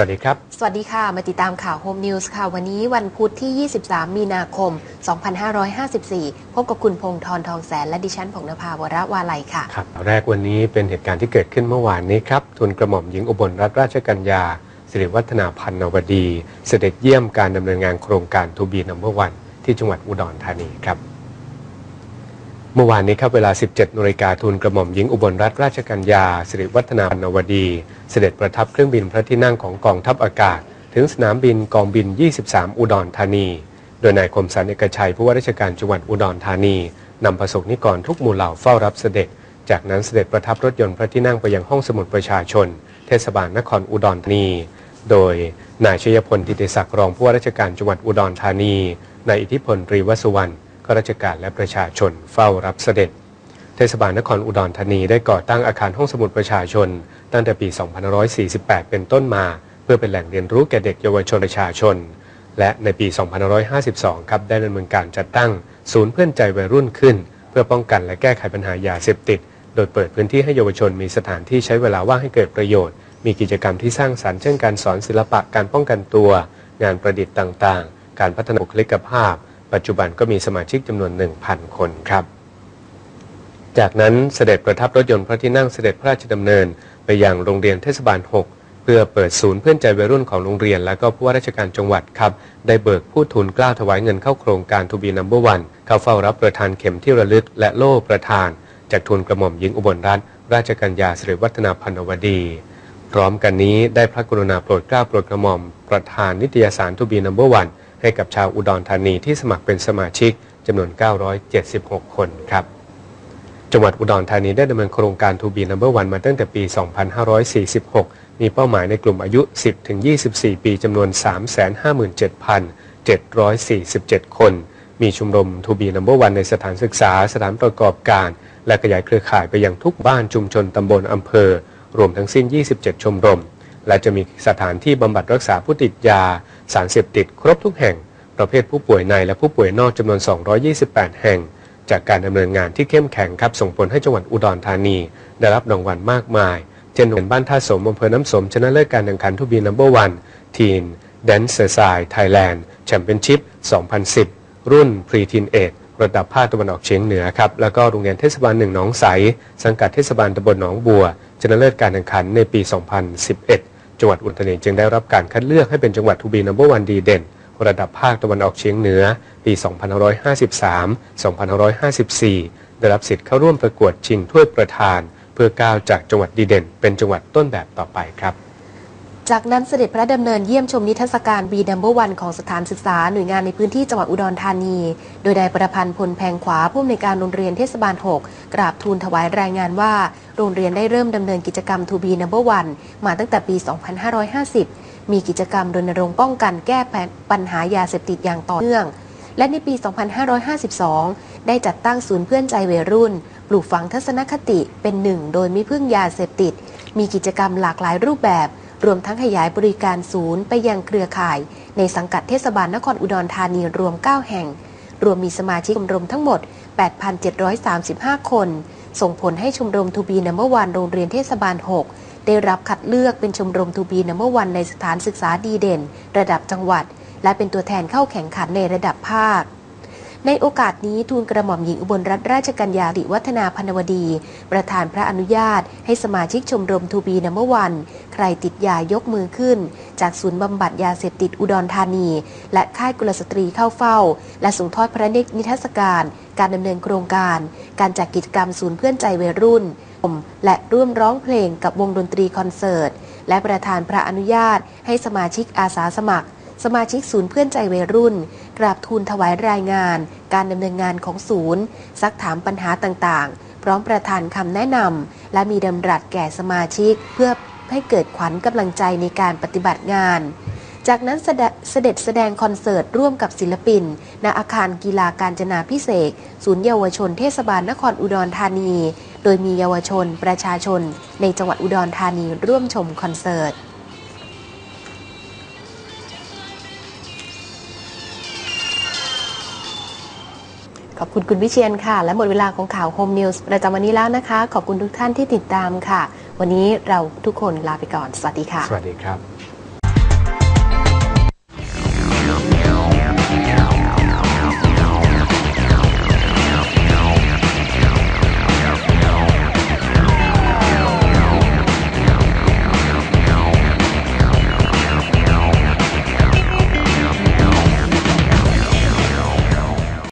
วัสดีครับ สวัสดีค่ะ มาติดตามข่าว Home News ค่ะ วันนี้วันพุธที่ 23 มีนาคม 2554 พบกับคุณพงษ์ธรทองแสน และดิฉันผงนภาวรวาลัยค่ะ ครับแรกวันนี้เป็นเหตุการณ์ที่เกิดขึ้นเมื่อวานนี้ครับ ทุนกระหม่อมหญิงอุบลรัตนราชกัญญา สิริวัฒนาพันนวดี เสด็จเยี่ยมการดำเนินงานโครงการทูบีนัมเบอร์วันที่จังหวัดอุดรธานีครับ เมื่อวานนี้ครับเวลา 17นาฬิกาทุนกระหม่อมหญิงอุบลรัตนราชกัญญาสิริวัฒนาพนนวดี เสด็จประทับเครื่องบินพระที่นั่งของกองทัพอากาศ ถึงสนามบินกองบิน 23 อุดรธานี โดยนายคมสันเอกชัยผู้ว่าราชการจังหวัดอุดรธานีนำประสบนิกรทุกหมู่เหล่าเฝ้ารับเสด็จ จากนั้นเสด็จประทับรถยนต์พระที่นั่งไปยังห้องสมุดประชาชน เทศบาลนครอุดรธานี โดยนายชยพลทิติศักดิ์รองผู้ว่าราชการจังหวัดอุดรธานีนายอิทธิพลตรีวสุวรรณ ข้าราชการและประชาชนเฝ้ารับเสด็จ เทศบาลนครอุดรธานีได้ก่อตั้งอาคารห้องสมุดประชาชน ตั้งแต่ปี 2548 เป็นต้นมา เพื่อเป็นแหล่งเรียนรู้แก่เด็กเยาวชนประชาชน และในปี 2552 ครับได้ดำเนินการจัดตั้งศูนย์เพื่อนใจวัยรุ่นขึ้น เพื่อป้องกันและแก้ไขปัญหายาเสพติด โดยเปิดพื้นที่ให้เยาวชนมีสถานที่ใช้เวลาว่างให้เกิดประโยชน์ มีกิจกรรมที่สร้างสรรค์เช่นการสอนศิลปะการป้องกันตัว งานประดิษฐ์ต่างๆ การพัฒนาบุคลิกภาพ ปัจจุบันก็มีสมาชิกจำนวน 1,000 คนครับ จากนั้นเสด็จประทับรถยนต์พระที่นั่งเสด็จพระราชดำเนิน ไปยังโรงเรียนเทศบาล 6 เพื่อเปิดศูนย์เพื่อนใจวัยรุ่นของโรงเรียน และก็ผู้ว่าราชการจังหวัดครับ ได้เบิกผู้ทุนกล้าถวายเงินเข้าโครงการทูบีนัมเบอร์วันเข้าเฝ้ารับประธานเข็มที่ระลึกและโล่ประธาน จากทุนกระหม่อมหญิงอุบลรัตนราชกัญญาสิริวัฒนาพันวดีพร้อมกันนี้ได้พระกรุณาโปรดเกล้าโปรดกระหม่อม ประธานนิตยสารทูบีนัมเบอร์วัน ให้กับชาวอุดรธานีที่สมัครเป็นสมาชิกจำนวน 976 คนครับ จังหวัดอุดรธานีได้ดำเนินโครงการ To Be Number One มาตั้งแต่ปี 2546 มีเป้าหมายในกลุ่มอายุ 10-24 ปีจำนวน 357,747 คน มีชมรม To Be Number One ในสถานศึกษา สถานประกอบการ และขยายเครือข่ายไปยังทุกบ้านชุมชนตำบลอำเภอ รวมทั้งสิ้น 27 ชมรม และจะมีสถานที่บำบัดรักษาผู้ติดยา สารเสพติดครบทุกแห่ง ประเภทผู้ป่วยในและผู้ป่วยนอกจำนวน 228 แห่ง จากการดำเนินงานที่เข้มแข็งครับส่งผลให้จังหวัดอุดรธานี ได้รับรางวัลมากมาย เช่นเรียนบ้านท่าสมอำเภอน้ำสมชนะเลิศการแข่งขันทูบีนัมเบอร์วันทีนแดนเซอร์ไซไทยแลนด์แชมเปี้ยนชิพ 2010 รุ่นพรีทีนเอระดับภาคตะวันออกเฉียงเหนือครับ แล้วก็โรงเรียนเทศบาลหนึ่งหนองใส สังกัดเทศบาลตำบลหนองบัว ชนะเลิศการแข่งขันในปี 2011 จังหวัดอุดรธานีจึงได้รับการคัดเลือกให้เป็นจังหวัดทูบีนัมเบอร์วันดีเด่น ระดับภาคตะวันออกเฉียงเหนือ ปี 2553-2554 ได้รับสิทธิ์เข้าร่วมประกวดชิงถ้วยประธาน เพื่อก้าวจากจังหวัดดีเด่น เป็นจังหวัดต้นแบบต่อไปครับจากนั้นเสด็จพระดำเนินเยี่ยมชมนิทรรศการ B Number One ของสถานศึกษาหน่วยงานในพื้นที่จังหวัดอุดรธานี โดยนายประพันธ์พลแพงขวาผู้อำนวยการโรงเรียนเทศบาล 6 กราบทูลถวายรายงานว่า โรงเรียนได้เริ่มดำเนินกิจกรรม To Be Number One มาตั้งแต่ปี 2550 มีกิจกรรมรณรงค์ป้องกันแก้ปัญหายาเสพติดอย่างต่อเนื่อง และในปี 2552 ได้จัดตั้งศูนย์เพื่อนใจวัยรุ่น ปลูกฝังทัศนคติเป็นหนึ่ง โดยไม่พึ่งยาเสพติด มีกิจกรรมหลากหลายรูปแบบ รวมทั้งขยายบริการศูนย์ไปยังเครือข่าย ในสังกัดเทศบาลนครอุดรธานีรวม 9 แห่ง รวมมีสมาชิกชมรมทั้งหมด 8,735 คน ส่งผลให้ชมรมทูบีนัมเบอร์วันโรงเรียนเทศบาล 6 ได้รับคัดเลือกเป็นชมรมทูบีนัมเบอร์วันในสถานศึกษาดีเด่น ระดับจังหวัด และเป็นตัวแทนเข้าแข่งขันในระดับภาค ในโอกาสนี้ทูลกระหม่อมหญิงอุบลรัตนราชกัญญาดิวัฒนาพนวดี ประธานพระอนุญาต ให้สมาชิกชมรมทูบีนัมเบอร์วัน รติดยายกมือขึ้น จากศูนย์บำบัดยาเสพติดอุดรธานี และค่ายกุลสตรีเข้าเฝ้า และส่งทอดพระเนตรนิทรรศการ การดำเนินโครงการ การจัดกิจกรรมศูนย์เพื่อนใจวัยรุ่น และร่วมร้องเพลงกับวงดนตรีคอนเสิร์ต และประธานพระอนุญาต ให้สมาชิกอาสาสมัคร สมาชิกศูนย์เพื่อนใจวัยรุ่น กราบทูลถวายรายงาน การดำเนินงานของศูนย์ ซักถามปัญหาต่างๆ พร้อมประธานคำแนะนำและมีดำรัสแก่สมาชิกเพื่อ ให้เกิดขวัญกำลังใจในการปฏิบัติงาน จากนั้นเสดเสด็จแสดงคอนเสิร์ตร่วมกับศิลปิน ณอาคารกีฬาการจนาพิเศษ ศูนย์เยาวชนเทศบาลนครอุดรธานี โดยมีเยาวชนประชาชน ในจังหวัดอุดรธานีร่วมชมคอนเสิร์ตขอบคุณคุณวิเชียนค่ะ และหมดเวลาของข่าว Home News ประจำวันนี้แล้วนะคะ ขอบคุณทุกท่านที่ติดตามค่ะ วันนี้เราทุกคนลาไปก่อน สวัสดีค่ะ สวัสดีครับ